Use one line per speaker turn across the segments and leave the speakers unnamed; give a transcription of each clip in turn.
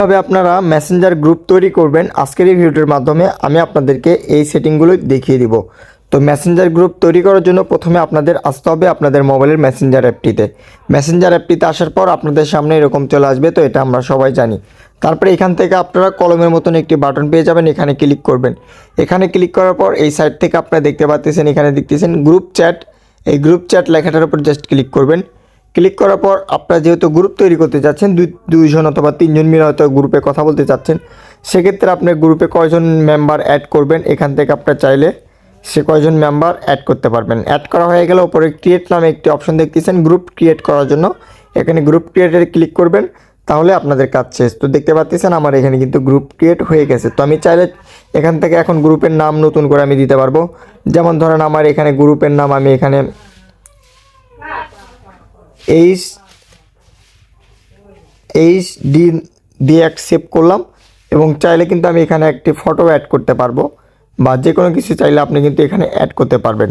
কীভাবে আপনারা Messenger group তৈরি করবেন আজকের এই ভিডিওটির মাধ্যমে আমি আপনাদেরকে এই সেটিংগুলো দেখিয়ে দিব। তো মেসেঞ্জার গ্রুপ তৈরি করার জন্য প্রথমে আপনাদের আসতে হবে আপনাদের মোবাইলের মেসেঞ্জার অ্যাপটিতে মেসেঞ্জার অ্যাপটিতে আসার পর আপনাদের সামনে এরকম চলে আসবে, তো এটা আমরা সবাই জানি। তারপরে এখান থেকে আপনারা কলমের মতন একটি বাটন পেয়ে যাবেন, এখানে ক্লিক করবেন। এখানে ক্লিক করার পর এই সাইট থেকে আপনারা দেখতে পাচ্ছেন এখানে দেখতেছেন গ্রুপ চ্যাট এই গ্রুপ চ্যাট লেখাটার উপর জাস্ট ক্লিক করবেন। ক্লিক করার পর আপনারা যেহেতু গ্রুপ তৈরি করতে চাচ্ছেন দুই, দুইজন অথবা তিনজন মিলে হয়তো গ্রুপে কথা বলতে চাচ্ছেন, সেক্ষেত্রে আপনার গ্রুপে কয়জন মেম্বার অ্যাড করবেন, এখান থেকে আপনার চাইলে সে কয়জন মেম্বার অ্যাড করতে পারবেন। অ্যাড করা হয়ে গেলে ওপরে ক্রিয়েট নামে একটি অপশন দেখতেছেন গ্রুপ ক্রিয়েট করার জন্য। এখানে গ্রুপ ক্রিয়েটারে ক্লিক করবেন, তাহলে আপনাদের কাজ শেষ। তো দেখতে পাচ্ছেন, আমার এখানে কিন্তু গ্রুপ ক্রিয়েট হয়ে গেছে। তো আমি চাইলে এখান থেকে এখন গ্রুপের নাম নতুন করে আমি দিতে পারব। যেমন ধরেন আমার এখানে গ্রুপের নাম আমি এখানে এইচ এইচ ডি দিয়ে এক সেভ করলাম এবং চাইলে কিন্তু আমি এখানে একটি ফটো অ্যাড করতে পারব বা যে কোনো কিছু চাইলে আপনি কিন্তু এখানে অ্যাড করতে পারবেন।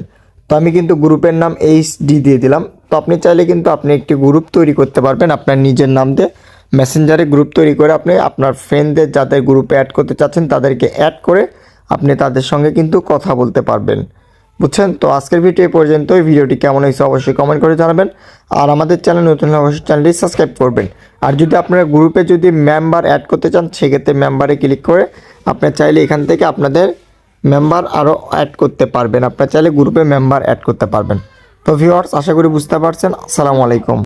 তো আমি কিন্তু গ্রুপের নাম এইচ ডি দিয়ে দিলাম। তো আপনি চাইলে কিন্তু আপনি একটি গ্রুপ তৈরি করতে পারবেন আপনার নিজের নাম দিয়ে। মেসেঞ্জারে গ্রুপ তৈরি করে আপনি আপনার ফ্রেন্ডদের যাদের গ্রুপে অ্যাড করতে চাচ্ছেন তাদেরকে অ্যাড করে আপনি তাদের সঙ্গে কিন্তু কথা বলতে পারবেন। বুঝছেন? তো আজকের ভিডিও পর্যন্ত ওই ভিডিওটি কেমন হয়েছে অবশ্যই কমেন্ট করে জানাবেন। আর আমাদের চ্যানেল নতুন অবশ্যই চ্যানেলটি সাবস্ক্রাইব করবেন। আর যদি আপনারা গ্রুপে যদি মেম্বার অ্যাড করতে চান, সেক্ষেত্রে মেম্বারে ক্লিক করে আপনার চাইলে এখান থেকে আপনাদের মেম্বার আরও অ্যাড করতে পারবেন। আপনার চাইলে গ্রুপে মেম্বার অ্যাড করতে পারবেন। তো ভিউয়ার্স আশা করি বুঝতে পারছেন। আসসালামু আলাইকুম।